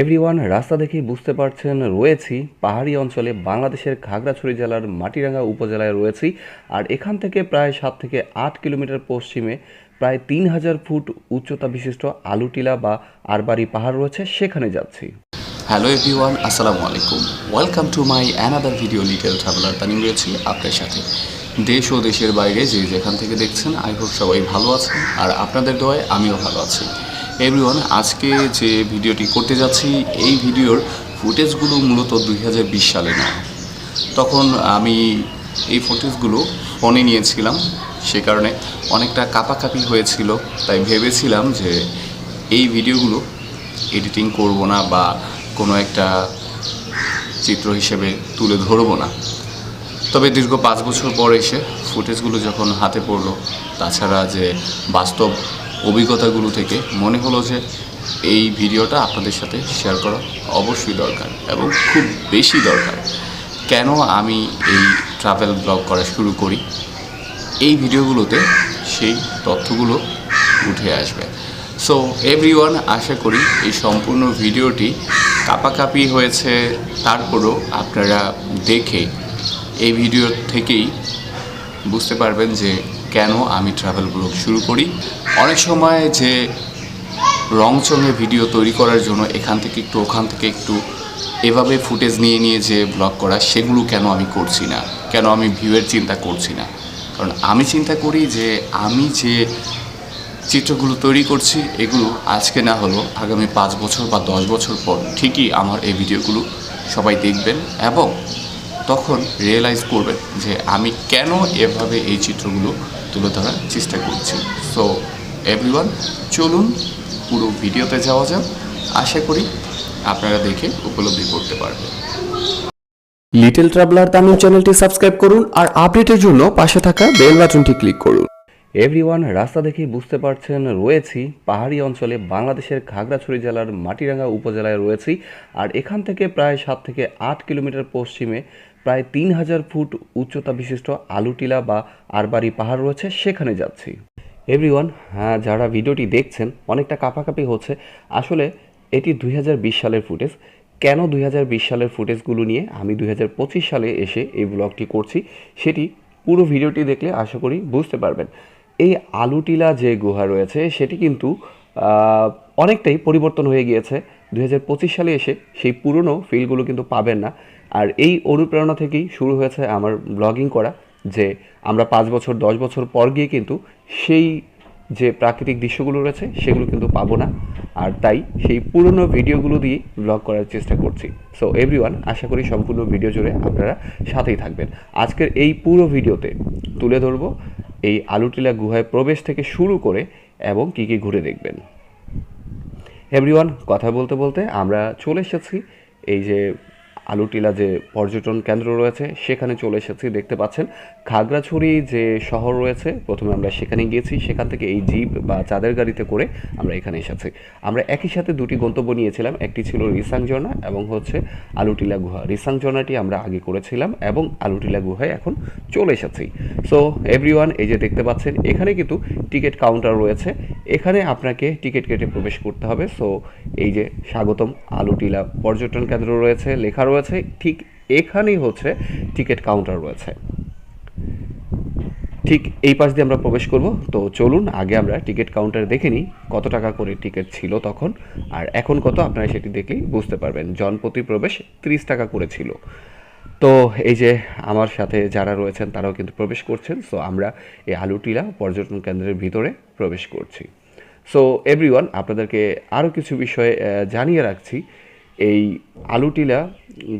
Everyone রাস্তা দেখেই বুঝতে পারছেন, রয়েছি পাহাড়ি অঞ্চলে বাংলাদেশের খাগড়াছড়ি জেলার মাটিরাঙ্গা উপজেলায় রয়েছি। আর এখান থেকে প্রায় সাত থেকে আট কিলোমিটার পশ্চিমে প্রায় তিন হাজার ফুট উচ্চতা বিশিষ্ট আলুটিলা বা আরবারি পাহাড় রয়েছে, সেখানে যাচ্ছি। হ্যালো এভরিওয়ান আসসালামু আলাইকুম। Welcome to my another video little traveller Tanim রয়েছি আপনার সাথে। দেশ ও দেশের বাইরে যে যেখান থেকে দেখছেন আই হোপ সবাই ভালো আছেন। আর আপনাদের দোয়ায় আমিও ভালো আছি। এভরিওয়ান আজকে যে ভিডিওটি করতে যাচ্ছি, এই ভিডিওর ফুটেজগুলো মূলত দুই হাজার বিশ সালে নেওয়া। তখন আমি এই ফুটেজগুলো ফোনে নিয়েছিলাম, সে কারণে অনেকটা কাপাকাপি হয়েছিল। তাই ভেবেছিলাম যে এই ভিডিওগুলো এডিটিং করব না বা কোনো একটা চিত্র হিসেবে তুলে ধরবো না। তবে দীর্ঘ পাঁচ বছর পর এসে ফুটেজগুলো যখন হাতে পড়ল, তাছাড়া যে বাস্তব অভিজ্ঞতাগুলো থেকে মনে হলো যে এই ভিডিওটা আপনাদের সাথে শেয়ার করা অবশ্যই দরকার এবং খুব বেশি দরকার। কেন আমি এই ট্রাভেল ব্লগ করা শুরু করি? এই ভিডিওগুলোতে সেই তথ্যগুলো উঠে আসবে। সো এভরিওয়ান আশা করি এই সম্পূর্ণ ভিডিওটি কাপাকাপি হয়েছে। তারপরও আপনারা দেখে এই ভিডিও থেকেই বুঝতে পারবেন যে কেন আমি ট্রাভেল ব্লগ শুরু করি? অনেক সময় যে রংচঙে ভিডিও তৈরি করার জন্য এখান থেকে একটু, ওখান থেকে একটু এভাবে ফুটেজ নিয়ে নিয়ে যে ব্লগ করা, সেগুলো কেন আমি করছি না? কেন আমি ভিউয়ের চিন্তা করছি না? কারণ আমি চিন্তা করি যে আমি যে চিত্রগুলো তৈরি করছি, এগুলো আজকে না হলেও আগামী পাঁচ বছর বা দশ বছর পর ঠিকই আমার এই ভিডিওগুলো সবাই দেখবেন এবং তখন রিয়েলাইজ করবেন যে আমি কেন এভাবে এই চিত্রগুলো তুলে ধরার চেষ্টা করছি। সো এভরিওয়ান চলুন পুরো ভিডিওতে যাওয়া যাক। আশা করি আপনারা দেখে উপলব্ধি করতে পারবেন। লিটল ট্রাভেলার তামিল চ্যানেলটি সাবস্ক্রাইব করুন আর আপডেটের জন্য পাশে থাকা বেল বাটনটি ক্লিক করুন। এভরিওয়ান রাস্তা দেখেই বুঝতে পারছেন, রয়েছি পাহাড়ি অঞ্চলে বাংলাদেশের খাগড়াছড়ি জেলার মাটিরাঙ্গা উপজেলায় রয়েছি। আর এখান থেকে প্রায় সাত থেকে আট কিলোমিটার পশ্চিমে প্রায় তিন হাজার ফুট উচ্চতা বিশিষ্ট আলুটিলা বা আরবারি পাহাড় রয়েছে, সেখানে যাচ্ছি। এভরিওয়ান হ্যাঁ যারা ভিডিওটি দেখছেন, অনেকটা কাঁপাকাপি হচ্ছে। আসলে এটি দুই হাজার বিশ সালের ফুটেজ। কেন দুই হাজার বিশ সালের ফুটেজগুলো নিয়ে আমি দুই হাজার পঁচিশ সালে এসে এই ব্লগটি করছি, সেটি পুরো ভিডিওটি দেখলে আশা করি বুঝতে পারবেন। এই আলুটিলা যে গুহা রয়েছে, সেটি কিন্তু অনেকটাই পরিবর্তন হয়ে গিয়েছে। দু হাজার পঁচিশ সালে এসে সেই পুরনো ফিলগুলো কিন্তু পাবেন না। আর এই অনুপ্রেরণা থেকেই শুরু হয়েছে আমার ব্লগিং করা, যে আমরা পাঁচ বছর, দশ বছর পর গিয়ে কিন্তু সেই যে প্রাকৃতিক দৃশ্যগুলো রয়েছে, সেগুলো কিন্তু পাবো না। আর তাই সেই পুরনো ভিডিওগুলো দিয়ে ব্লগ করার চেষ্টা করছি। সো এভরিওয়ান আশা করি সম্পূর্ণ ভিডিও জুড়ে আপনারা সাথেই থাকবেন। আজকের এই পুরো ভিডিওতে তুলে ধরবো এই আলুটিলা গুহায় প্রবেশ থেকে শুরু করে এবং কী কী ঘুরে দেখবেন। এভরিওয়ান কথা বলতে বলতে আমরা চলে এসেছি এই যে আলুটিলা যে পর্যটন কেন্দ্র রয়েছে, সেখানে চলে এসেছি, দেখতে পাচ্ছেন। খাগড়াছড়ি যে শহর রয়েছে, প্রথমে আমরা সেখানে গিয়েছি, সেখান থেকে এই জিপ বা চাঁদের গাড়িতে করে আমরা এখানে এসেছি। আমরা একই সাথে দুটি গন্তব্য নিয়েছিলাম, একটি ছিল রিসাং ঝর্ণা এবং হচ্ছে আলুটিলা গুহা। রিসাং ঝর্ণাটি আমরা আগে করেছিলাম এবং আলুটিলা গুহায় এখন চলে এসেছি। সো এভরিওয়ান এই যে দেখতে পাচ্ছেন, এখানে কিন্তু টিকিট কাউন্টার রয়েছে। এখানে আপনাকে টিকিট কেটে প্রবেশ করতে হবে। সো এই যে স্বাগতম, আলুটিলা পর্যটন কেন্দ্র রয়েছে, লেখা রয়েছে, ঠিক এখানেই হচ্ছে টিকিট কাউন্টার রয়েছে। ঠিক এই পাশ দিয়ে আমরা প্রবেশ করব, তো চলুন আগে আমরা টিকিট কাউন্টার দেখে নিই, কত টাকা করে টিকিট ছিল তখন, আর এখন কত, আপনারা সেটি দেখলেই বুঝতে পারবেন। জনপ্রতি প্রবেশ ত্রিশ টাকা করে ছিল। তো এই যে আমার সাথে যারা রয়েছেন, তারাও কিন্তু প্রবেশ করছেন সো আমরা এই আলুটিলা পর্যটন কেন্দ্রের ভিতরে প্রবেশ করছি। সো এভরিওয়ান আপনাদেরকে আরও কিছু বিষয়ে জানিয়ে রাখছি এই আলুটিলা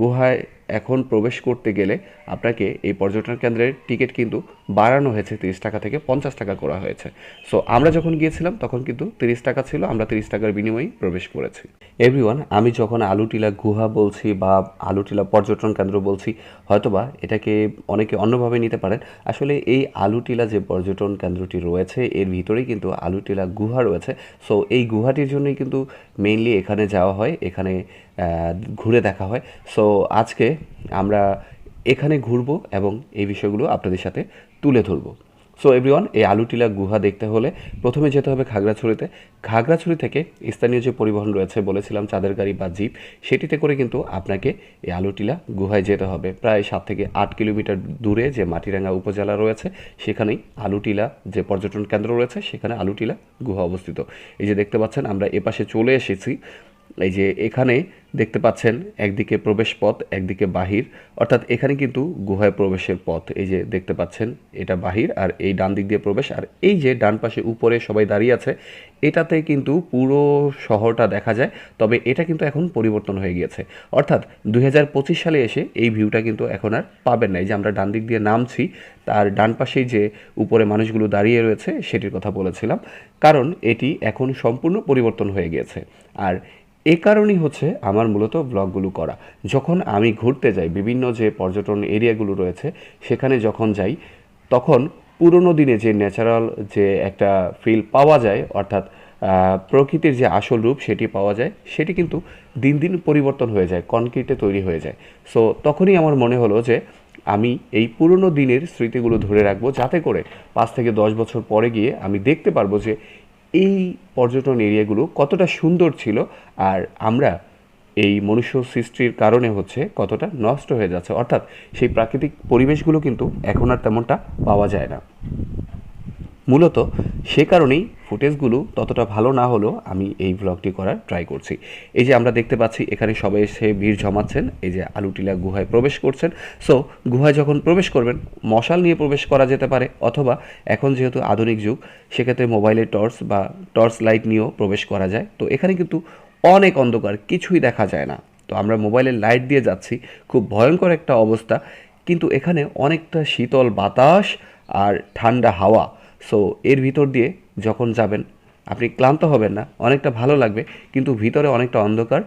গুহায় এখন প্রবেশ করতে গেলে আপনাকে এই পর্যটন কেন্দ্রের টিকিট কিন্তু বাড়ানো হয়েছে, তিরিশ টাকা থেকে পঞ্চাশ টাকা করা হয়েছে। সো আমরা যখন গিয়েছিলাম, তখন কিন্তু তিরিশ টাকা ছিল, আমরা তিরিশ টাকার বিনিময়ে প্রবেশ করেছি। এভরিওয়ান আমি যখন আলুটিলা গুহা বলছি বা আলুটিলা পর্যটন কেন্দ্র বলছি, হয়তোবা এটাকে অনেকে অন্যভাবে নিতে পারেন। আসলে এই আলুটিলা যে পর্যটন কেন্দ্রটি রয়েছে, এর ভিতরেই কিন্তু আলুটিলা গুহা রয়েছে। সো এই গুহাটির জন্যই কিন্তু মেইনলি এখানে যাওয়া হয়। এখানে ঘুরে দেখা হয়। সো আজকে আমরা এখানে ঘুরবো এবং এই বিষয়গুলো আপনাদের সাথে তুলে ধরবো। সো এভরিওয়ান এই আলুটিলা গুহা দেখতে হলে প্রথমে যেতে হবে খাগড়াছড়িতে। খাগড়াছড়ি থেকে স্থানীয় যে পরিবহন রয়েছে বলেছিলাম চাঁদের গাড়ি বা জিপ, সেটিতে করে কিন্তু আপনাকে এই আলুটিলা গুহায় যেতে হবে। প্রায় সাত থেকে আট কিলোমিটার দূরে যে মাটিরাঙ্গা উপজেলা রয়েছে, সেখানেই আলুটিলা যে পর্যটন কেন্দ্র রয়েছে, সেখানে আলুটিলা গুহা অবস্থিত। এই যে দেখতে পাচ্ছেন, আমরা এপাশে চলে এসেছি। এই যে এখানে দেখতে পাচ্ছেন একদিকে প্রবেশ পথ, একদিকে বাহির। অর্থাৎ এখানে কিন্তু গুহায় প্রবেশের পথ। এই যে দেখতে পাচ্ছেন, এটা বাহির আর এই ডান দিক দিয়ে প্রবেশ। আর এই যে ডান পাশে উপরে সবাই দাঁড়িয়ে আছে, এটাতে কিন্তু পুরো শহরটা দেখা যায়, তবে এটা কিন্তু এখন পরিবর্তন হয়ে গিয়েছে। অর্থাৎ দু হাজার পঁচিশ সালে এসে এই ভিউটা কিন্তু এখন আর পাবেন না। যে আমরা ডান দিক দিয়ে নামছি, তার ডান পাশেই যে উপরে মানুষগুলো দাঁড়িয়ে রয়েছে, সেটির কথা বলেছিলাম। কারণ এটি এখন সম্পূর্ণ পরিবর্তন হয়ে গিয়েছে। আর এ কারণেই হচ্ছে আমার মূলত ব্লগগুলো করা। যখন আমি ঘুরতে যাই, বিভিন্ন যে পর্যটন এরিয়াগুলো রয়েছে, সেখানে যখন যাই, তখন পুরনো দিনে যে ন্যাচারাল যে একটা ফিল পাওয়া যায়, অর্থাৎ প্রকৃতির যে আসল রূপ সেটি পাওয়া যায়, সেটি কিন্তু দিন দিন পরিবর্তন হয়ে যায় কনক্রিটে তৈরি হয়ে যায়। সো তখনই আমার মনে হলো যে, আমি এই পুরনো দিনের স্মৃতিগুলো ধরে রাখব, যাতে করে পাঁচ থেকে দশ বছর পরে গিয়ে আমি দেখতে পারব যে, এই পর্যটন এরিয়াগুলো কতটা সুন্দর ছিল আর আমরা এই মনুষ্য সৃষ্টির কারণে হচ্ছে কতটা নষ্ট হয়ে যাচ্ছে। অর্থাৎ সেই প্রাকৃতিক পরিবেশগুলো কিন্তু এখন আর তেমনটা পাওয়া যায় না। মূলত সে কারণেই ফুটেজগুলো ততটা ভালো না হলেও আমি এই ব্লগটি করার ট্রাই করছি। এই যে আমরা দেখতে পাচ্ছি, এখানে সবাই এসে ভিড় জমাচ্ছেন। এই যে আলুটিলা গুহায় প্রবেশ করছেন। সো গুহায় যখন প্রবেশ করবেন, মশাল নিয়ে প্রবেশ করা যেতে পারে, অথবা এখন যেহেতু আধুনিক যুগ, সেক্ষেত্রে মোবাইলের টর্চ বা টর্চ লাইট নিয়েও প্রবেশ করা যায়। তো এখানে কিন্তু অনেক অন্ধকার, কিছুই দেখা যায় না। তো আমরা মোবাইলের লাইট দিয়ে যাচ্ছি, খুব ভয়ঙ্কর একটা অবস্থা। কিন্তু এখানে অনেকটা শীতল বাতাস আর ঠান্ডা হাওয়া। সো এর ভিতর দিয়ে যখন যাবেন, আপনি ক্লান্ত হবেন না, অনেকটা ভালো লাগবে, কিন্তু ভিতরে অনেকটা অন্ধকার,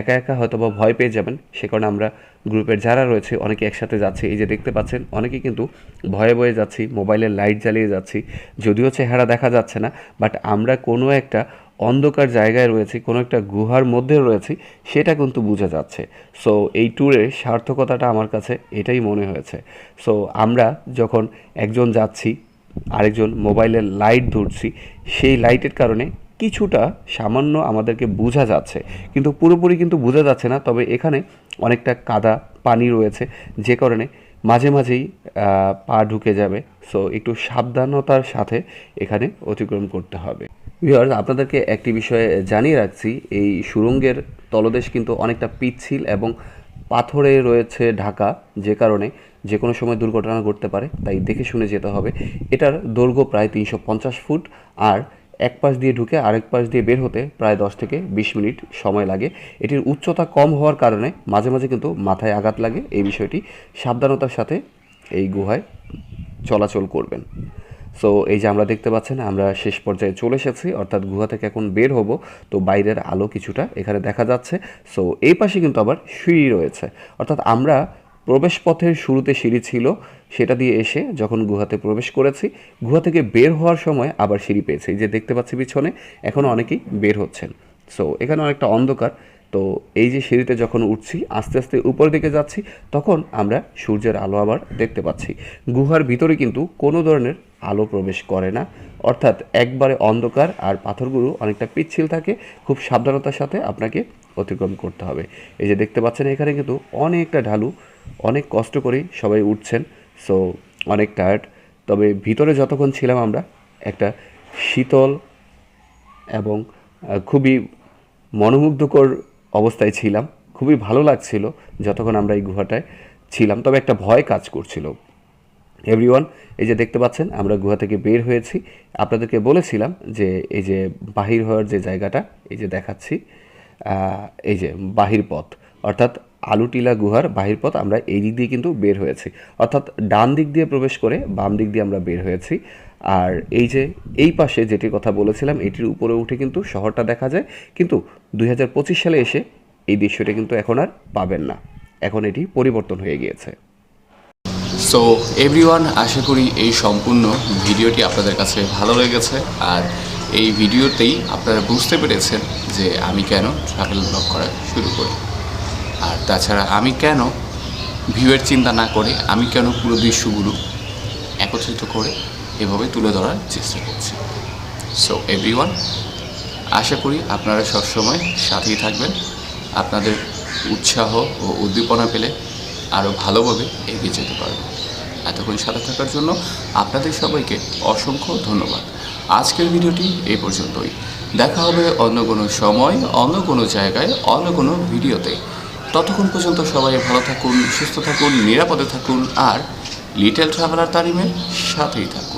একা একা হয়তো বা ভয় পেয়ে যাবেন। সে কারণে আমরা গ্রুপের যারা রয়েছে, অনেকে একসাথে যাচ্ছে। এই যে দেখতে পাচ্ছেন, অনেকে কিন্তু ভয়ে ভয়ে যাচ্ছি, মোবাইলের লাইট জ্বালিয়ে যাচ্ছি, যদিও চেহারা দেখা যাচ্ছে না বাট আমরা কোনো একটা অন্ধকার জায়গায় রয়েছি, কোনো একটা গুহার মধ্যে রয়েছি, সেটা কিন্তু বোঝা যাচ্ছে। সো এই ট্যুরের সার্থকতাটা আমার কাছে এটাই মনে হয়েছে। সো আমরা যখন একজন যাচ্ছি আরেকজন মোবাইলের লাইট ধরছি, সেই লাইটের কারণে কিছুটা সামান্য আমাদেরকে বোঝা যাচ্ছে। কিন্তু পুরোপুরি কিন্তু বোঝা যাচ্ছে না, তবে এখানে অনেকটা কাদা পানি রয়েছে, যে কারণে মাঝে মাঝেই পা ঢুকে যাবে। সো একটু সাবধানতার সাথে এখানে অতিক্রম করতে হবে। ভিউয়ার্স আপনাদেরকে একটি বিষয়ে জানিয়ে রাখছি, এই সুরঙ্গের তলদেশ কিন্তু অনেকটা পিচ্ছিল এবং পাথরে রয়েছে ঢাকা, যে কারণে যে কোনো সময় দুর্ঘটনা ঘটতে পারে, তাই দেখে শুনে যেতে হবে। এটার দৈর্ঘ্য প্রায় তিনশো পঞ্চাশ ফুট আর এক পাশ দিয়ে ঢুকে আরেক পাশ দিয়ে বের হতে প্রায় দশ থেকে বিশ মিনিট সময় লাগে। এটির উচ্চতা কম হওয়ার কারণে মাঝে মাঝে কিন্তু মাথায় আঘাত লাগে। এই বিষয়টি সাবধানতার সাথে এই গুহায় চলাচল করবেন। সো এই যে আমরা দেখতে পাচ্ছেন, আমরা শেষ পর্যায়ে চলে এসেছি, অর্থাৎ গুহা থেকে এখন বের হব। তো বাইরের আলো কিছুটা এখানে দেখা যাচ্ছে। সো এই পাশে কিন্তু আবার সিঁড়ি রয়েছে। অর্থাৎ আমরা প্রবেশ পথের শুরুতে সিঁড়ি ছিল, সেটা দিয়ে এসে যখন গুহাতে প্রবেশ করেছি, গুহা থেকে বের হওয়ার সময় আবার সিঁড়ি পেয়েছি। এই যে দেখতে পাচ্ছি পিছনে এখনও অনেকেই বের হচ্ছেন। সো এখানে অনেকটা অন্ধকার। তো এই যে সিঁড়িতে যখন উঠছি, আস্তে আস্তে উপর দিকে যাচ্ছি, তখন আমরা সূর্যের আলো আবার দেখতে পাচ্ছি। গুহার ভিতরে কিন্তু কোনো ধরনের আলো প্রবেশ করে না। অর্থাৎ একবারে অন্ধকার আর পাথরগুলো অনেকটা পিচ্ছিল থাকে। খুব সাবধানতার সাথে আপনাকে অতিক্রম করতে হবে। এই যে দেখতে পাচ্ছেন, এখানে কিন্তু অনেকটা ঢালু, অনেক কষ্ট করেই সবাই উঠছেন। সো, অনেক টায়ার্ড তবে ভিতরে যতক্ষণ ছিলাম আমরা, একটা শীতল এবং খুবই মনোমুগ্ধকর অবস্থায় ছিলাম। খুবই ভালো লাগছিল যতক্ষণ আমরা এই গুহাটায় ছিলাম। তবে একটা ভয় কাজ করছিল। এভরিওয়ান এই যে দেখতে পাচ্ছেন, আমরা গুহা থেকে বের হয়েছি। আপনাদেরকে বলেছিলাম যে, এই যে বাহির হওয়ার যে জায়গাটা, এই যে দেখাচ্ছি এই যে বাহির পথ, অর্থাৎ আলুটিলা গুহার বাহির পথ আমরা এই দিক দিয়ে কিন্তু বের হয়েছি। অর্থাৎ ডান দিক দিয়ে প্রবেশ করে বাম দিক দিয়ে আমরা বের হয়েছি। আর এই যে, এই পাশে যেটির কথা বলেছিলাম, এটির উপরে উঠে কিন্তু শহরটা দেখা যায়। কিন্তু দুই হাজার পঁচিশ সালে এসে এই দৃশ্যটা কিন্তু এখন আর পাবেন না। এখন এটি পরিবর্তন হয়ে গিয়েছে। সো এভরিওয়ান আশা করি এই সম্পূর্ণ ভিডিওটি আপনাদের কাছে ভালো লেগেছে। আর এই ভিডিওতেই আপনারা বুঝতে পেরেছেন যে আমি কেন ট্রাভেল ব্লগ করা শুরু করি। আর তাছাড়া আমি কেন ভিউয়ের চিন্তা না করে, আমি কেন পুরো দৃশ্যগুলো একত্রিত করে এভাবে তুলে ধরার চেষ্টা করছি। সো এভরিওয়ান আশা করি আপনারা সবসময় সাথেই থাকবেন। আপনাদের উৎসাহ ও উদ্দীপনা পেলে আরও ভালোভাবে এগিয়ে যেতে পারবেন। এতক্ষণ সাথে থাকার জন্য আপনাদের সবাইকে অসংখ্য ধন্যবাদ। আজকের ভিডিওটি এই পর্যন্তই। দেখা হবে অন্য কোনো সময়, অন্য কোনো জায়গায়, অন্য কোনো ভিডিওতে। ততক্ষণ পর্যন্ত সবাই ভালো থাকুন, সুস্থ থাকুন, নিরাপদে থাকুন, আর লিটল ট্রাভেলার তারিমের সাথেই থাকুন।